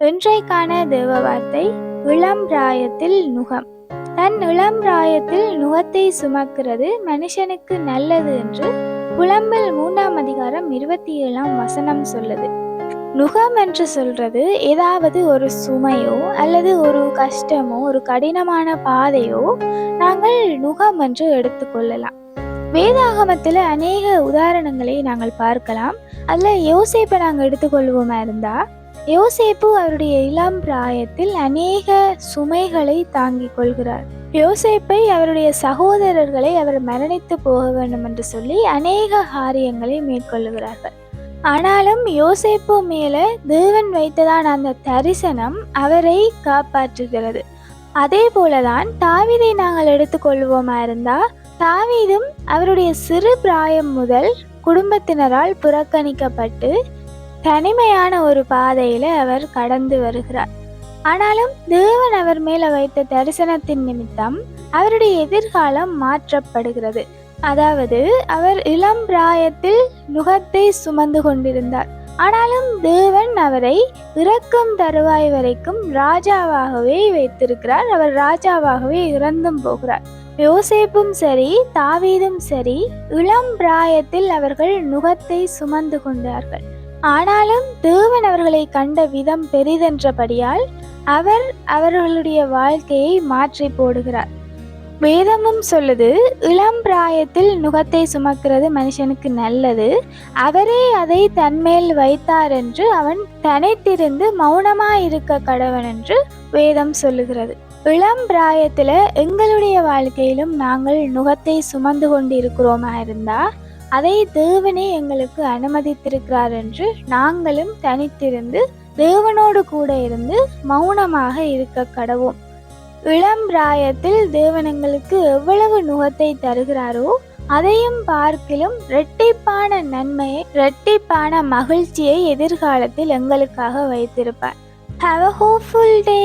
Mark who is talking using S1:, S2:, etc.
S1: இன்றைக்கான தேவ வார்த்தை இளம் பிராயத்தில் நுகம். தன் இளம் பிராயத்தில் நுகத்தை சுமக்கிறது மனுஷனுக்கு நல்லது என்று புலம்பல் மூன்றாம் அதிகாரம் இருபத்தி ஏழாம் வசனம் சொல்லுது. நுகம் என்று சொல்றது ஏதாவது ஒரு சுமையோ அல்லது ஒரு கஷ்டமோ ஒரு கடினமான பாதையோ நாங்கள் நுகம் என்று எடுத்துக்கொள்ளலாம். வேதாகமத்தில் அநேக உதாரணங்களை நாங்கள் பார்க்கலாம். அதில் யோசிப்பை நாங்கள் எடுத்துக்கொள்வோமா இருந்தா யோசேப்பு அவருடைய இளம் பிராயத்தில் அநேக சுமைகளை தாங்கிக் கொள்கிறார். யோசேப்பை அவருடைய சகோதரர்களை அவர் மரணித்து போக வேண்டும் என்று சொல்லி அநேக காரியங்களை மேற்கொள்ளுகிறார்கள் ஆனாலும் யோசேப்பு மேல தேவன் வைத்ததான அந்த தரிசனம் அவரை காப்பாற்றுகிறது. அதே போலதான் தாவீதை நாங்கள் எடுத்துக்கொள்வோமா இருந்தா தாவீதும் அவருடைய சிறு பிராயம் முதல் குடும்பத்தினரால் புறக்கணிக்கப்பட்டு தனிமையான ஒரு பாதையில அவர் கடந்து வருகிறார். ஆனாலும் தேவன் அவர் மேல வைத்த தரிசனத்தின் நிமித்தம் அவருடைய எதிர்காலம் மாற்றப்படுகிறது. அதாவது அவர் இளம் பிராயத்தில் நுகத்தை சுமந்து கொண்டிருந்தார். ஆனாலும் தேவன் அவரை இறக்கும் தருவாய் வரைக்கும் ராஜாவாகவே வைத்திருக்கிறார். அவர் ராஜாவாகவே இறந்தும் போகிறார். யோசேப்பும் சரி தாவீதும் சரி இளம் பிராயத்தில் அவர்கள் நுகத்தை சுமந்து கொண்டார்கள். ஆனாலும் தேவன் அவர்களை கண்ட விதம் பெரிதென்றபடியால் அவர் அவர்களுடைய வாழ்க்கையை மாற்றி போடுகிறார். வேதமும் சொல்லுது இளம் பிராயத்தில் நுகத்தை சுமக்கிறது மனுஷனுக்கு நல்லது அவரே அதை தன்மேல் வைத்தார் என்று அவன் தனித்திருந்து மௌனமாயிருக்க கடவன் என்று வேதம் சொல்லுகிறது. இளம் பிராயத்தில் எங்களுடைய வாழ்க்கையிலும் நாங்கள் நுகத்தை சுமந்து கொண்டு இருக்கிறோமா இருந்தால் அதை தேவனே எங்களுக்கு அனுமதித்திருக்கிறார் என்று நாங்களும் தனித்திருந்து தேவனோடு கூட இருந்து மௌனமாக இருக்க கடவோம். இளம் பிராயத்தில் தேவன் எங்களுக்கு எவ்வளவு நுகத்தை தருகிறாரோ அதையும் பார்க்கிலும் இரட்டிப்பான நன்மையை இரட்டிப்பான மகிழ்ச்சியை எதிர்காலத்தில் எங்களுக்காக வைத்திருப்பார். Have a hopeful day